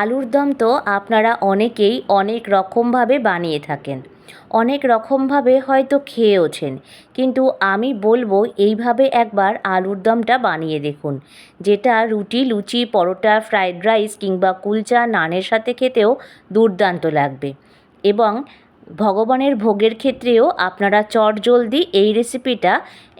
আলুর দম তো আপনারা অনেকেই অনেক রকমভাবে বানিয়ে থাকেন। অনেক রকমভাবে হয়তো খেয়েওছেন। কিন্তু আমি বলব এইভাবে একবার আলুর দমটা বানিয়ে দেখুন। যেটা রুটি, লুচি, পরোটা, ফ্রায়েড রাইস কিংবা কুলচা, নানের সাথে খেতেও দুর্দান্ত লাগবে। এবং ভগবানের ভোগের ক্ষেত্রেও আপনারা চটজলদি এই রেসিপিটা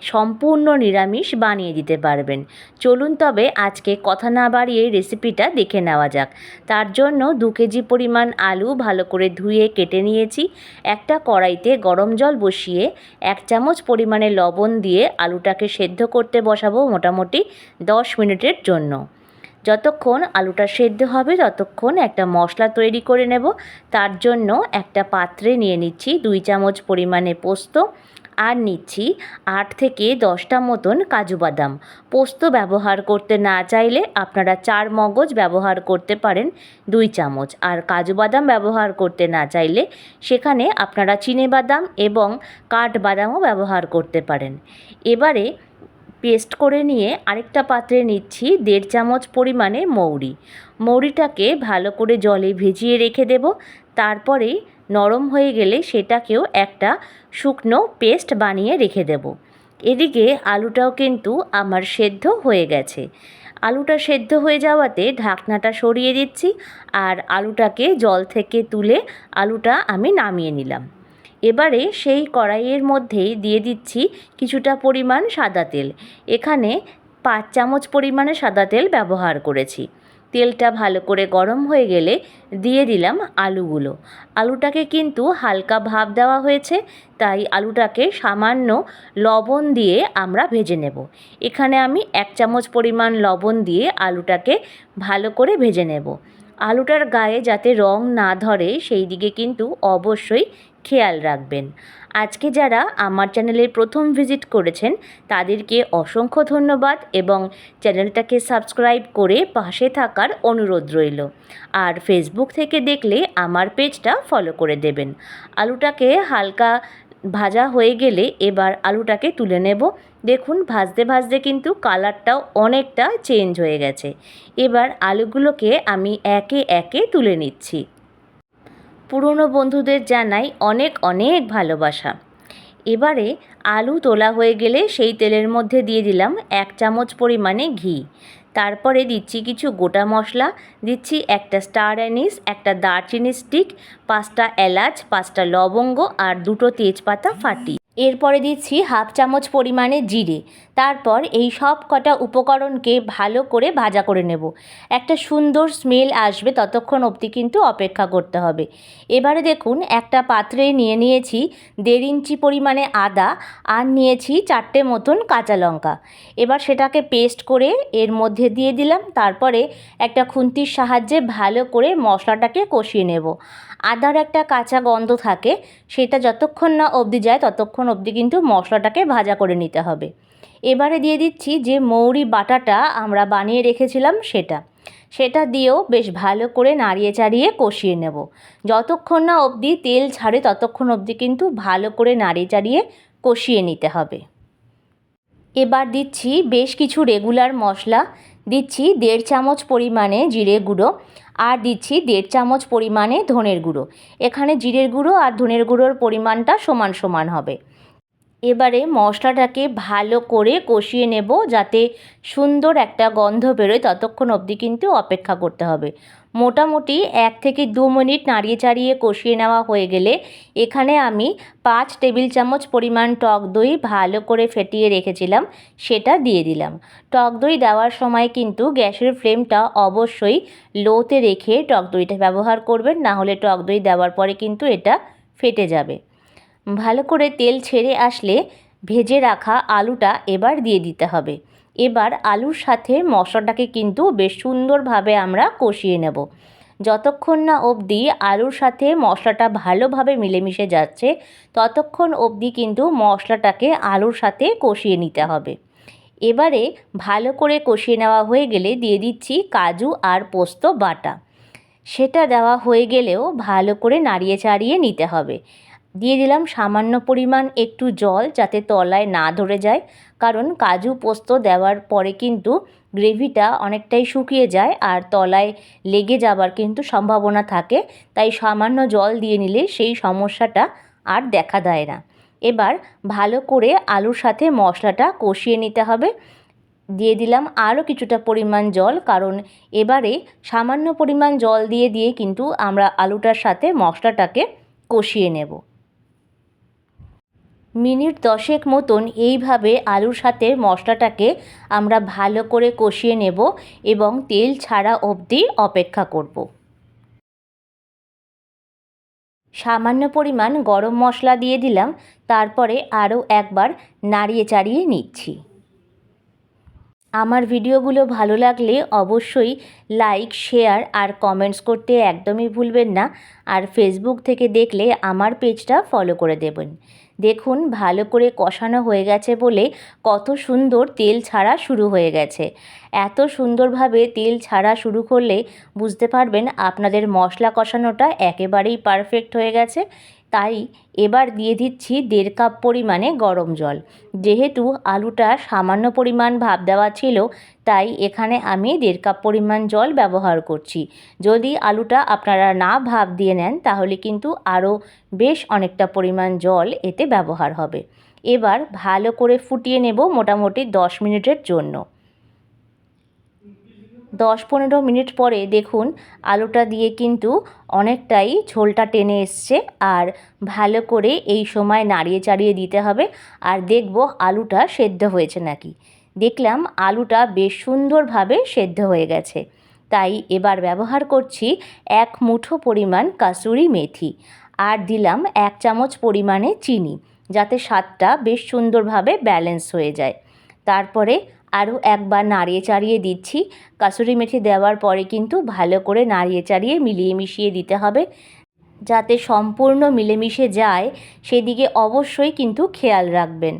সম্পূর্ণ নিরামিষ বানিয়ে দিতে পারবেন। চলুন তবে আজকে কথা না বাড়িয়ে রেসিপিটা দেখে নেওয়া যাক। তার জন্য দু কেজি পরিমাণ আলু ভালো করে ধুয়ে কেটে নিয়েছি। একটা কড়াইতে গরম জল বসিয়ে এক চামচ পরিমাণে লবণ দিয়ে আলুটাকে সেদ্ধ করতে বসাবো মোটামুটি দশ মিনিটের জন্য। যতক্ষণ আলুটা সেদ্ধ হবে, ততক্ষণ একটা মশলা তৈরি করে নেব। তার জন্য একটা পাত্রে নিয়ে নিচ্ছি দুই চামচ পরিমাণে পোস্ত আর নিচ্ছি আট থেকে দশটা মতন কাজু বাদাম। পোস্ত ব্যবহার করতে না চাইলে আপনারা চার মগজ ব্যবহার করতে পারেন দুই চামচ। আর কাজু বাদাম ব্যবহার করতে না চাইলে সেখানে আপনারা চিনে বাদাম এবং কাঠবাদামও ব্যবহার করতে পারেন। এবারে পেস্ট করে নিয়ে আরেকটা পাত্রে নিচ্ছি দেড় চামচ পরিমাণে মৌরি। মৌরিটাকে ভালো করে জলে ভিজিয়ে রেখে দেব। তারপরে নরম হয়ে গেলে সেটাকেও একটা শুকনো পেস্ট বানিয়ে রেখে দেব। এদিকে আলুটাও কিন্তু আমার সেদ্ধ হয়ে গেছে। আলুটা সেদ্ধ হয়ে যাওয়াতে ঢাকনাটা সরিয়ে দিচ্ছি আর আলুটাকে জল থেকে তুলে আলুটা আমি নামিয়ে নিলাম। এবারে সেই কড়াইয়ের মধ্যেই দিয়ে দিচ্ছি কিছুটা পরিমাণ সাদা তেল। এখানে পাঁচ চামচ পরিমাণে সাদা তেল ব্যবহার করেছি। তেলটা ভালো করে গরম হয়ে গেলে দিয়ে দিলাম আলুগুলো। আলুটাকে কিন্তু হালকা ভাপ দেওয়া হয়েছে, তাই আলুটাকে সামান্য লবণ দিয়ে আমরা ভেজে নেব। এখানে আমি এক চামচ পরিমাণ লবণ দিয়ে আলুটাকে ভালো করে ভেজে নেব। আলুটার গায়ে যাতে রং না ধরে, সেই দিকে কিন্তু অবশ্যই খেয়াল রাখবেন। আজকে যারা আমার চ্যানেলে প্রথম ভিজিট করেছেন, তাদেরকে অসংখ্য ধন্যবাদ এবং চ্যানেলটাকে সাবস্ক্রাইব করে পাশে থাকার অনুরোধ রইল। আর ফেসবুক থেকে দেখলে আমার পেজটা ফলো করে দেবেন। আলুটাকে হালকা ভাজা হয়ে গেলে এবার আলুটাকে তুলে নেব। দেখুন, ভাজতে ভাজতে কিন্তু কালারটাও অনেকটা চেঞ্জ হয়ে গেছে। এবার আলুগুলোকে আমি একে একে তুলে নিচ্ছি। পুরনো বন্ধুদের জানাই অনেক অনেক ভালোবাসা। এবারে আলু তোলা হয়ে গেলে সেই তেলের মধ্যে দিয়ে দিলাম এক চামচ পরিমাণে ঘি। তারপরে দিচ্ছি কিছু গোটা মশলা, দিচ্ছি একটা স্টার অ্যানিস, একটা দারচিনি স্টিক, পাঁচটা এলাচ, পাঁচটা লবঙ্গ আর দুটো তেজপাতা ফাটি। এরপরে দিচ্ছি হাফ চামচ পরিমাণে জিরে। তারপর এই সব কটা উপকরণকে ভালো করে ভাজা করে নেব। একটা সুন্দর স্মেল আসবে ততক্ষণ অবধি কিন্তু অপেক্ষা করতে হবে। এবারে দেখুন, একটা পাত্রে নিয়ে নিয়েছি দেড় ইঞ্চি পরিমাণে আদা আর নিয়েছি চারটে মতন কাঁচা লঙ্কা। এবার সেটাকে পেস্ট করে এর মধ্যে দিয়ে দিলাম। তারপরে একটা খুন্তির সাহায্যে ভালো করে মশলাটাকে কষিয়ে নেব। আদার একটা কাঁচা গন্ধ থাকে, সেটা যতক্ষণ না অবধি যায় ততক্ষণ অবধি কিন্তু মশলাটাকে ভাজা করে নিতে হবে। এবারে দিয়ে দিচ্ছি যে মৌরি বাটাটা আমরা বানিয়ে রেখেছিলাম সেটা। সেটা দিয়েও বেশ ভালো করে নাড়িয়ে চাড়িয়ে কষিয়ে নেব। যতক্ষণ না অবধি তেল ছাড়ে ততক্ষণ অবধি কিন্তু ভালো করে নাড়িয়ে চাড়িয়ে কষিয়ে নিতে হবে। এবার দিচ্ছি বেশ কিছু রেগুলার মশলা। দিচ্ছি দেড় চামচ পরিমাণে জিরে গুঁড়ো আর দিচ্ছি দেড় চামচ পরিমাণে ধনের গুঁড়ো। এখানে জিরের গুঁড়ো আর ধনের গুঁড়োর পরিমাণটা সমান সমান হবে। এবারে মশলাটাকে ভালো করে কষিয়ে নেব যাতে সুন্দর একটা গন্ধ বেরোয়, ততক্ষণ অবধি কিন্তু অপেক্ষা করতে হবে। মোটামুটি এক থেকে দু মিনিট নাড়িয়ে চাড়িয়ে কষিয়ে নেওয়া হয়ে গেলে এখানে আমি পাঁচ টেবিল চামচ পরিমাণ টক দই ভালো করে ফেটিয়ে রেখেছিলাম, সেটা দিয়ে দিলাম। টক দই দেওয়ার সময় কিন্তু গ্যাসের ফ্লেমটা অবশ্যই লোতে রেখে টক দইটা ব্যবহার করবেন, না হলে টক দই দেওয়ার পরে কিন্তু এটা ফেটে যাবে। ভালো করে তেল ছেড়ে আসলে ভেজে রাখা আলুটা এবার দিয়ে দিতে হবে। এবার আলুর সাথে মশলাটাকে কিন্তু বেশ সুন্দরভাবে আমরা কষিয়ে নেব। যতক্ষণ না অবধি আলুর সাথে মশলাটা ভালোভাবে মিলেমিশে যাচ্ছে, ততক্ষণ অবধি কিন্তু মশলাটাকে আলুর সাথে কষিয়ে নিতে হবে। এবারে ভালো করে কষিয়ে নেওয়া হয়ে গেলে দিয়ে দিচ্ছি কাজু আর পোস্ত বাটা। সেটা দেওয়া হয়ে গেলেও ভালো করে নাড়িয়ে চাড়িয়ে নিতে হবে। দিয়ে দিলাম সামান্য পরিমাণ একটু জল যাতে তলায় না ধরে যায়। কারণ কাজু পোস্ত দেওয়ার পরে কিন্তু গ্রেভিটা অনেকটাই শুকিয়ে যায় আর তলায় লেগে যাবার কিন্তু সম্ভাবনা থাকে। তাই সামান্য জল দিয়ে নিলে সেই সমস্যাটা আর দেখা দেয় না। এবার ভালো করে আলুর সাথে মশলাটা কষিয়ে নিতে হবে। দিয়ে দিলাম আরও কিছুটা পরিমাণ জল কারণ এবারে সামান্য পরিমাণ জল দিয়ে দিয়ে কিন্তু আমরা আলুটার সাথে মশলাটাকে কষিয়ে নেব। মিনিট দশেক মতন এইভাবে আলুর সাথে মশলাটাকে আমরা ভালো করে কষিয়ে নেব এবং তেল ছাড়া অবধি অপেক্ষা করব। সামান্য পরিমাণ গরম মশলা দিয়ে দিলাম, তারপরে আরও একবার নাড়িয়ে চাড়িয়ে নিচ্ছি। আমার ভিডিওগুলো ভালো লাগলে অবশ্যই লাইক, শেয়ার আর কমেন্টস করতে একদমই ভুলবেন না। আর ফেসবুক থেকে দেখলে আমার পেজটা ফলো করে দেবেন। দেখুন, ভালো করে কষানো হয়ে গেছে বলে কত সুন্দর তেল ছাড়া শুরু হয়ে গেছে। এত সুন্দরভাবে তেল ছাড়া শুরু করলে বুঝতে পারবেন আপনাদের মশলা কষানোটা একেবারেই পারফেক্ট হয়ে গেছে। তাই এবার দিয়ে দিচ্ছি দেড় কাপ পরিমাণে গরম জল। যেহেতু আলুটা সামান্য পরিমাণ ভাব দেওয়া ছিল, তাই এখানে আমি দেড় কাপ পরিমাণ জল ব্যবহার করছি। যদি আলুটা আপনারা না ভাব দিয়ে নেন, তাহলে কিন্তু আরও বেশ অনেকটা পরিমাণ জল এতে ব্যবহার হবে। এবার ভালো করে ফুটিয়ে নেব মোটামুটি দশ মিনিটের জন্য। দশ পনেরো মিনিট পরে দেখুন, আলুটা দিয়ে কিন্তু অনেকটাই ঝোলটা টেনে এসছে। আর ভালো করে এই সময় নাড়িয়ে চাড়িয়ে দিতে হবে। আর দেখব আলুটা সেদ্ধ হয়েছে নাকি। দেখলাম আলুটা বেশ সুন্দরভাবে সেদ্ধ হয়ে গেছে। তাই এবার ব্যবহার করছি এক মুঠো পরিমাণ কাসুরি মেথি। আর দিলাম এক চামচ পরিমাণে চিনি, যাতে স্বাদটা বেশ সুন্দরভাবে ব্যালেন্স হয়ে যায়। তারপরে আরও একবার নাড়িয়ে চাড়িয়ে দিচ্ছি। কাসুরি মেথি দেওয়ার পরে কিন্তু ভালো করে নাড়িয়ে চাড়িয়ে মিলিয়ে মিশিয়ে দিতে হবে। যাতে সম্পূর্ণ মিলেমিশে যায়, সেদিকে অবশ্যই কিন্তু খেয়াল রাখবেন।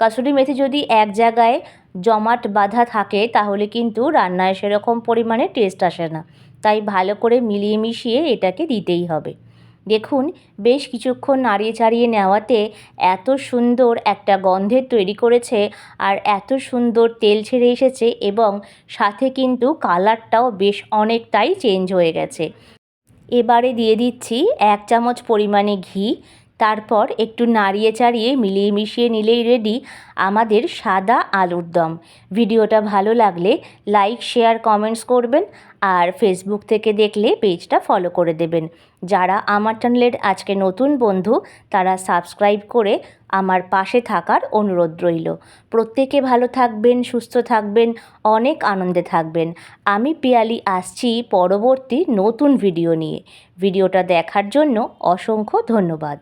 কাসুরি মেথি যদি এক জায়গায় জমাট বাঁধা থাকে, তাহলে কিন্তু রান্নায় সেরকম পরিমাণে টেস্ট আসে না। তাই ভালো করে মিলিয়ে মিশিয়ে এটাকে দিতেই হবে। দেখুন, বেশ কিছুক্ষণ নাড়িয়ে চাড়িয়ে নেওয়াতে এত সুন্দর একটা গন্ধের তৈরি করেছে আর এত সুন্দর তেল ছেড়ে এসেছে এবং সাথে কিন্তু কালারটাও বেশ অনেকটাই চেঞ্জ হয়ে গেছে। এবারে দিয়ে দিচ্ছি এক চামচ পরিমাণে ঘি তারপর একটু নাড়িয়ে চাড়িয়ে মিলিয়ে মিশিয়ে নিলেই রেডি আমাদের সাদা আলুর দম। ভিডিওটা ভালো লাগলে লাইক শেয়ার কমেন্টস করবেন আর ফেসবুক থেকে দেখলে পেজটা ফলো করে দেবেন। যারা আমার চ্যানেলের আজকে নতুন বন্ধু, তারা সাবস্ক্রাইব করে আমার পাশে থাকার অনুরোধ রইল। প্রত্যেকে ভালো থাকবেন, সুস্থ থাকবেন, অনেক আনন্দে থাকবেন। আমি পিয়ালি আসছি পরবর্তী নতুন ভিডিও নিয়ে। ভিডিওটা দেখার জন্য অসংখ্য ধন্যবাদ।